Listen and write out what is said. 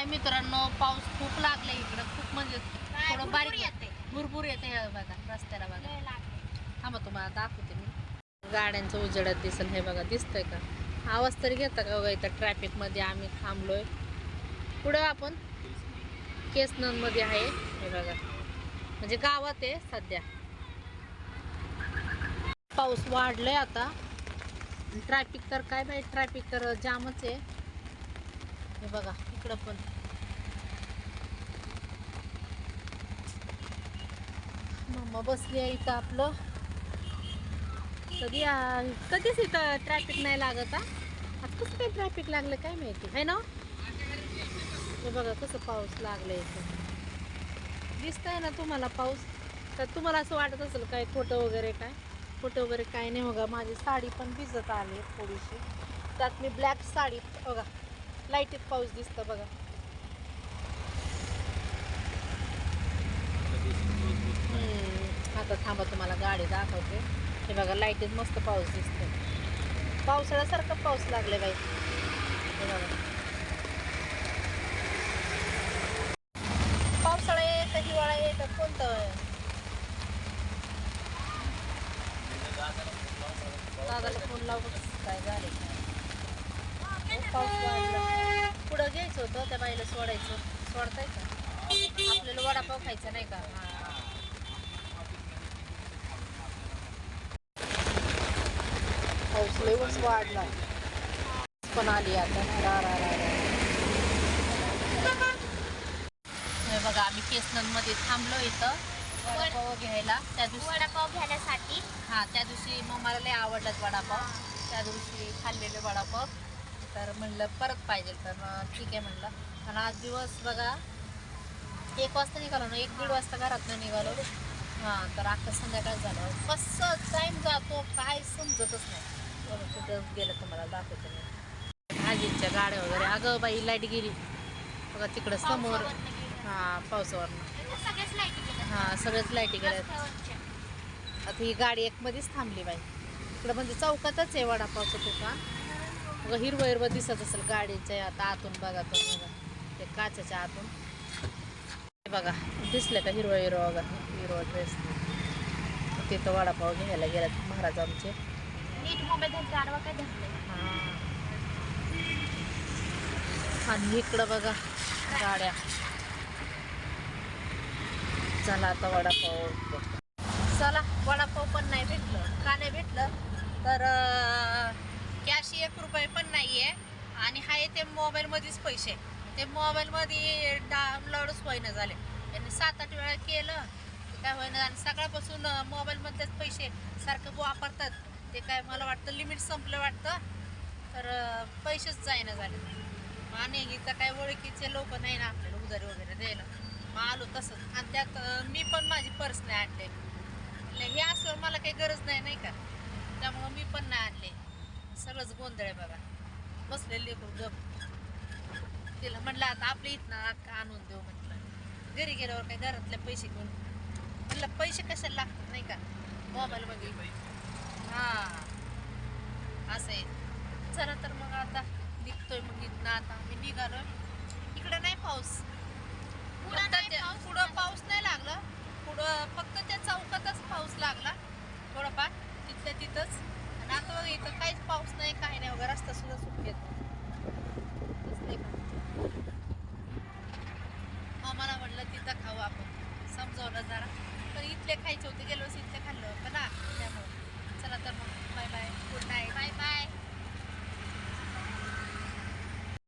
हाय मित्रांनो पाऊस खूप लागले इकडं खूप म्हणजे थोडं बारीक येते. भरपूर येते हे बघा रस्त्याला बघा. थांबा तुम्हाला दाखवते मी. गाड्यांचं उजेडात दिसेल हे बघा दिसतंय का? आवाज तरी घेता का बघा इथं ट्रॅफिकमध्ये आम्ही थांबलोय. पुढं आपण केसनमध्ये आहे. हे बघा. म्हणजे गावात आहे सध्या. पाऊस वाढलाय आता. ट्रॅफिक तर काय बाई ट्रॅफिक तर जामच आहे. हे बघा. इकडं पण. मम्मा बसली आहे इथं आपलं. कधी कधीच इथं ट्रॅफिक नाही लागत आज कसं काय ट्रॅफिक लागलं काय माहिती? आहे ना? हे बघा कसं पाऊस लागलं इथं. दिसतंय ना तुम्हाला पाऊस? तर तुम्हाला असं वाटत असेल काय खोटं वगैरे काय? खोटं वगैरे काय नाही बघा. माझी साडी पण भिजत आली थोडीशी. त्यात मी ब्लॅक साडी बघा. लाईटीत पाऊस दिसतं बघा. आता थांबा तुम्हाला गाडी दाखवते. हे बघा लाईटीत मस्त पाऊस दिसतो पावसाळ्यासारखा पाऊस लागले बाई. हे बघा. पावसाळा येत हिवाळा येत कोणतं? दादाला फोन लावून काय झाले पाऊस घ्यायचं होतं त्या बाईला सोडायचं. सोडताय का? आपल्याला वडापाव खायचा नाही का? हा. पाऊस वाढला पण आली आता. रा रा रा रा. हे बघा आम्ही केसनमध्ये थांबलो इथं वडापाव घ्यायला. त्या दिवशी वडापाव घेण्यासाठी. हां त्या दिवशी मग मला लय आवडलाच वडापाव. त्या दिवशी खाल्लेले वडापाव. तर म्हणलं परत पाहिजे. तर ठीक आहे म्हणलं. आणि आज दिवस बघा एक वाजता निघालो ना एक दीड वाजता घरातनं निघालो. हां तर आता संध्याकाळ झालं. कसं टाईम जातो काय समजतच नाही. बरं, कुठं गेलं तुम्हाला दाखवते मी. भाजीच्या गाड्या वगैरे. अगं बाई लाइट गेली. बघा तिकडं समोर. हां पावसावरनं. सगळेच. हां सगळ्याच लाईटी गेल्या. आता ही गाडी एकमध्येच थांबली बाई. इकडं म्हणजे चौकातच आहे वडापावचं दुकान. बघा हिरवं हिरवं दिसत असेल गाडीच्या आता आतून बघा तो बघा. ते काचेच्या आतून. हे बघा दिसलं का हिरवं हिरवं बघा हिरवा ड्रेस तिथं वडापाव घ्यायला गेल्यात महाराज आमचे हां. आणि इकडं बघा गाड्या. चला आता वडापाव. चला वडापाव पण नाही भेटलं का नाही भेटलं? तर एक रुपये पण नाही आहे आणि हाय ते मोबाईलमध्येच पैसे. ते मोबाईलमध्ये डाउनलोडच होईना झाले. त्यांनी सात आठ वेळा केलं ते काय होईना आणि सकाळपासून मोबाईलमधलेच पैसे सारखं वापरतात. ते काय मला वाटतं लिमिट संपलं वाटतं. तर पैसेच जायना झाले. आणि इथं काय ओळखीचे लोक नाही ना आपल्याला उधारी वगैरे द्यायला. मग आलो तसंच. आणि त्यात मी पण माझी पर्स नाही आणले हे असं मला काही गरज नाही नाही का? त्यामुळं मी पण नाही आणले. सगळंच गोंधळ आहे बघा. बसलेले लेकरू गप. तिला म्हटलं आता आपल्या इथनं अख्खा आणून देऊ म्हटलं. घरी गेल्यावर काय घरातले पैसे घेऊन म्हटलं पैसे कशाला लागतात नाही का? मोबाईलमध्ये हां. असं आहे. चला तर मग आता निघतोय मग इथनं आता. आम्ही निघालो इकडे नाही पाऊस. पुढं पाऊस, पुढं पाऊस नाही लागला. पुढं फक्त त्या लेखायचे होते गेलो